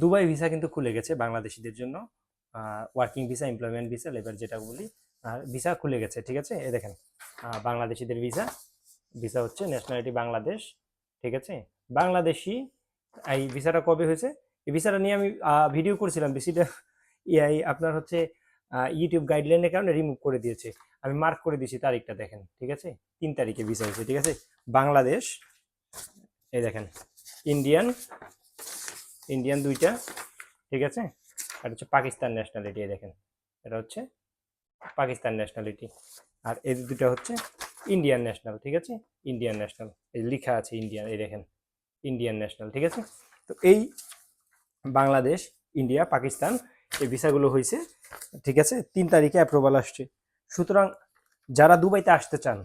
Dubai visa কিন্তু খুলে গেছে বাংলাদেশিদের জন্য। Working visa employment visa labour যেটা বলি। আর ভিসা খুলে গেছে, ঠিক আছে? এ দেখেন বাংলাদেশিদের ভিসা ভিসা হচ্ছে ন্যাশনালিটি বাংলাদেশ, ঠিক আছে? বাংলাদেশি এই ভিসাটা কবে হয়েছে? এই ভিসাটা নিয়ে আমি ভিডিও করেছিলাম ভিসিটা এই আপনার হচ্ছে ইউটিউব গাইডলাইনের কারণে রিমুভ করে দিয়েছে। আমি মার্ক করে দিয়েছি তারিখটা, দেখেন, ঠিক আছে? তিন তারিখে ভিসা হয়েছে, ঠিক আছে? বাংলাদেশ, এই দেখেন ইন্ডিয়ান ইন্ডিয়ান দুইটা, ঠিক আছে? আর হচ্ছে পাকিস্তান ন্যাশনালিটি দেখেন। এটা হচ্ছে পাকিস্তান ন্যাশনালিটি আর এই দুটো হচ্ছে ইন্ডিয়ান ন্যাশনাল ঠিক আছে? ইন্ডিয়ান ন্যাশনাল এই লেখা আছে ইন্ডিয়ান এই দেখেন। ইন্ডিয়ান ন্যাশনাল ঠিক আছে? তো এই বাংলাদেশ ইন্ডিয়া পাকিস্তান এই ভিসাগুলো হয়েছে ঠিক আছে? তিন তারিখে অ্যাপ্রুভাল আসছে। সুতরাং যারা দুবাইতে আসতে চান,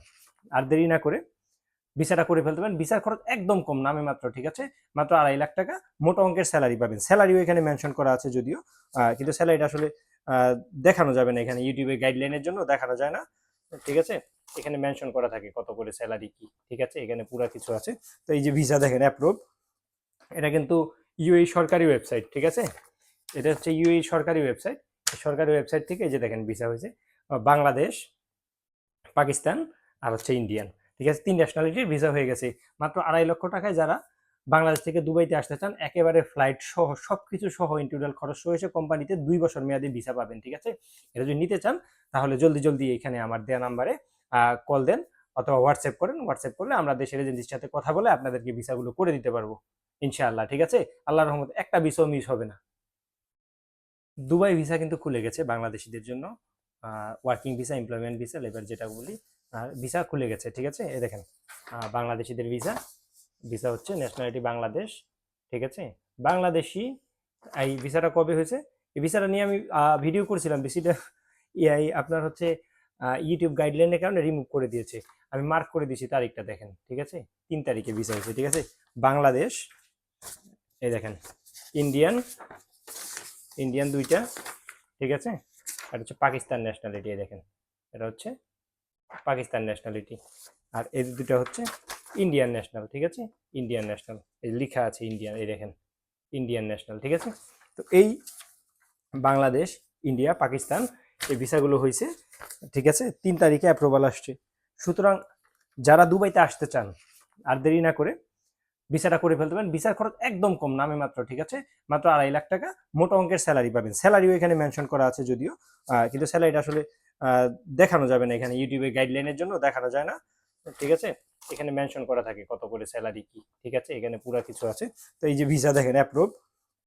আর দেরি না করে ভিসাটা করে ফেলতে পারেন। বিচার খরচ একদম কম, নামে মাত্র, ঠিক আছে? মাত্র আড়াই লাখ টাকা। মোটা অঙ্কের স্যালারি পাবেন। স্যালারিও এখানে মেনশন করা আছে যদিও। কিন্তু স্যালারিটা আসলে দেখানো যাবে না এখানে ইউটিউবে গাইডলাইনের জন্য, দেখানো যায় না। ঠিক আছে? এখানে মেনশন করা থাকে কত করে স্যালারি কি, ঠিক আছে? এখানে পুরো কিছু আছে। তো এই যে ভিসা দেখেন অ্যাপ্রুভ এটা কিন্তু ইউএই সরকারি ওয়েবসাইট ঠিক আছে? এটা হচ্ছে ইউএই সরকারি ওয়েবসাইট সরকারি ওয়েবসাইট থেকে এই যে দেখেন ভিসা হয়েছে। বাংলাদেশ, পাকিস্তান আর হচ্ছে ইন্ডিয়ান ঠিক আছে? তিন ন্যাশনালিটির ভিসা হয়ে গেছে। মাত্র আড়াই লক্ষ টাকায় যারা বাংলাদেশ থেকে দুবাইতে আসতে চান, একেবারে ফ্লাইট সহ সব কিছু সহ ইন্টিউরাল খরচ এসে কোম্পানিতে দুই বছর মেয়াদী ভিসা পাবেন, ঠিক আছে? এটা যদি নিতে চান, তাহলে জলদি জলদি এখানে আমার দেওয়া নাম্বারে কল দেন অথবা হোয়াটসঅ্যাপ করেন। হোয়াটসঅ্যাপ করলে আমরা দেশের এজেন্সির সাথে কথা বলে আপনাদেরকে ভিসাগুলো করে দিতে পারব, ইনশাআল্লাহ, ঠিক আছে? আল্লাহর রহমত একটা ভিসাও মিস হবে না। দুবাই ভিসা কিন্তু খুলে গেছে বাংলাদেশিদের জন্য working visa employment visa labour যেটা বলি। আর ভিসা খুলে গেছে, ঠিক আছে? এই দেখেন বাংলাদেশিদের ভিসা। ভিসা হচ্ছে ন্যাশনালিটি বাংলাদেশ, ঠিক আছে? বাংলাদেশি, এই ভিসাটা কবে হয়েছে? এই ভিসাটা নিয়ে আমি ভিডিও করেছিলাম। ভিসিটা এই আপনার হচ্ছে ইউটিউব গাইডলাইনের কারণে রিমুভ করে দিয়েছে। আমি মার্ক করে দিয়েছি তারিখটা, দেখেন, ঠিক আছে? তিন তারিখে ভিসা হয়েছে, ঠিক আছে? বাংলাদেশ, এই দেখেন ইন্ডিয়ান ইন্ডিয়ান দুইটা, ঠিক আছে? আর হচ্ছে পাকিস্তান ন্যাশনালিটি দেখেন। এটা হচ্ছে পাকিস্তান ন্যাশনালিটি আর এই দুটো হচ্ছে ইন্ডিয়ান ন্যাশনাল ঠিক আছে? ইন্ডিয়ান ন্যাশনাল এই লেখা আছে ইন্ডিয়ান এই দেখেন ইন্ডিয়ান ন্যাশনাল ঠিক আছে? তো এই বাংলাদেশ ইন্ডিয়া পাকিস্তান, এই ভিসাগুলো হয়েছে ঠিক আছে? তিন তারিখে অ্যাপ্রুভাল আসছে। সুতরাং যারা দুবাইতে আসতে চান, আর দেরি না করে ভিসাটা করে ফেলতে পারেন। ভিসার খরচ একদম কম, নামে মাত্র, ঠিক আছে? মাত্র আড়াই লাখ টাকা। মোটা অঙ্কের স্যালারি পাবেন। স্যালারিও এখানে মেনশন করা আছে যদিও। কিন্তু স্যালারিটা আসলে দেখানো যাবে না এখানে ইউটিউবে গাইডলাইনের জন্য, দেখানো যায় না। ঠিক আছে? এখানে মেনশন করা থাকে কত করে স্যালারি কি, ঠিক আছে? এখানে পুরা কিছু আছে। তো এই যে ভিসা দেখেন অ্যাপ্রুভ